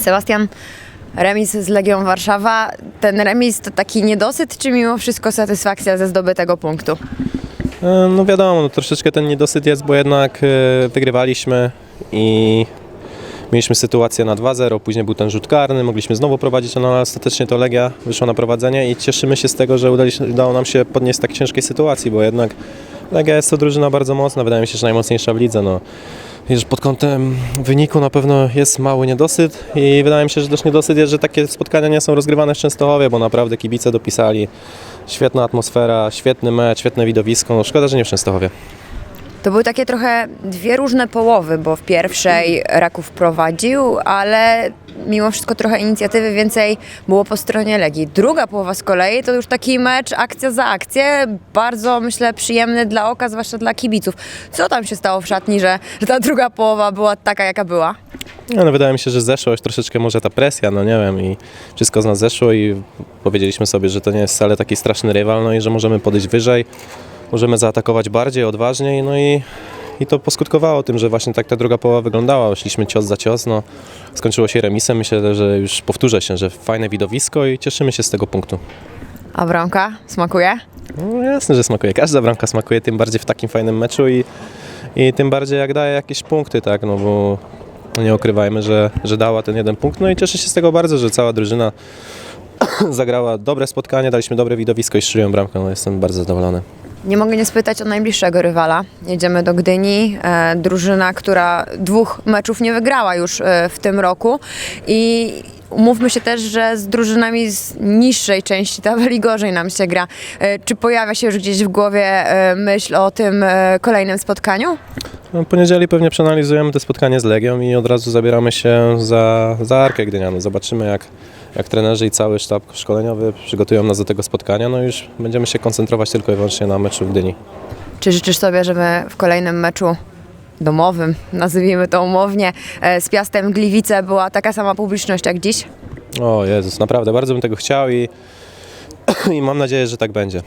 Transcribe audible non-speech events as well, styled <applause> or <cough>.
Sebastian, remis z Legią Warszawa. Ten remis to taki niedosyt, czy mimo wszystko satysfakcja ze zdobytego punktu? E, No wiadomo, no troszeczkę ten niedosyt jest, bo jednak e, wygrywaliśmy i mieliśmy sytuację na 2-0, później był ten rzut karny, mogliśmy znowu prowadzić, ale ostatecznie to Legia wyszła na prowadzenie i cieszymy się z tego, że udało nam się podnieść z tak ciężkiej sytuacji, bo jednak Legia jest to drużyna bardzo mocna, wydaje mi się, że najmocniejsza w lidze. No. I że pod kątem wyniku na pewno jest mały niedosyt i wydaje mi się, że też niedosyt jest, że takie spotkania nie są rozgrywane w Częstochowie, bo naprawdę kibice dopisali. Świetna atmosfera, świetny mecz, świetne widowisko. No szkoda, że nie w Częstochowie. To były takie trochę dwie różne połowy, bo w pierwszej Raków prowadził, ale mimo wszystko trochę inicjatywy więcej było po stronie Legii. Druga połowa z kolei to już taki mecz akcja za akcję, bardzo myślę przyjemny dla oka, zwłaszcza dla kibiców. Co tam się stało w szatni, że, ta druga połowa była taka, jaka była? No, no wydaje mi się, że zeszła już troszeczkę może ta presja, no nie wiem, i wszystko z nas zeszło i powiedzieliśmy sobie, że to nie jest wcale taki straszny rywal, no i że możemy podejść wyżej, możemy zaatakować bardziej, odważniej, no i, i to poskutkowało tym, że właśnie tak ta druga połowa wyglądała. Szliśmy cios za cios, no skończyło się remisem, myślę, że już powtórzę się, że fajne widowisko i cieszymy się z tego punktu. A bramka smakuje? No jasne, że smakuje. Każda bramka smakuje, tym bardziej w takim fajnym meczu i, i tym bardziej jak daje jakieś punkty, tak, no bo nie ukrywajmy, że, że dała ten jeden punkt. No i cieszę się z tego bardzo, że cała drużyna <coughs> zagrała dobre spotkanie, daliśmy dobre widowisko i strzeliłem bramkę. No jestem bardzo zadowolony. Nie mogę nie spytać o najbliższego rywala. Jedziemy do Gdyni, e, drużyna, która dwóch meczów nie wygrała już e, w tym roku i umówmy się też, że z drużynami z niższej części tabeli gorzej nam się gra. E, czy pojawia się już gdzieś w głowie e, myśl o tym e, kolejnym spotkaniu? No, w poniedziałek pewnie przeanalizujemy to spotkanie z Legią i od razu zabieramy się za, za Arkę Gdynianą. Zobaczymy jak, jak trenerzy i cały sztab szkoleniowy przygotują nas do tego spotkania. No i już będziemy się koncentrować tylko i wyłącznie na meczu w Gdyni. Czy życzysz sobie, żeby w kolejnym meczu domowym, nazwijmy to umownie, e, z Piastem Gliwice była taka sama publiczność jak dziś? O Jezus, naprawdę bardzo bym tego chciał i, <clears throat> i mam nadzieję, że tak będzie.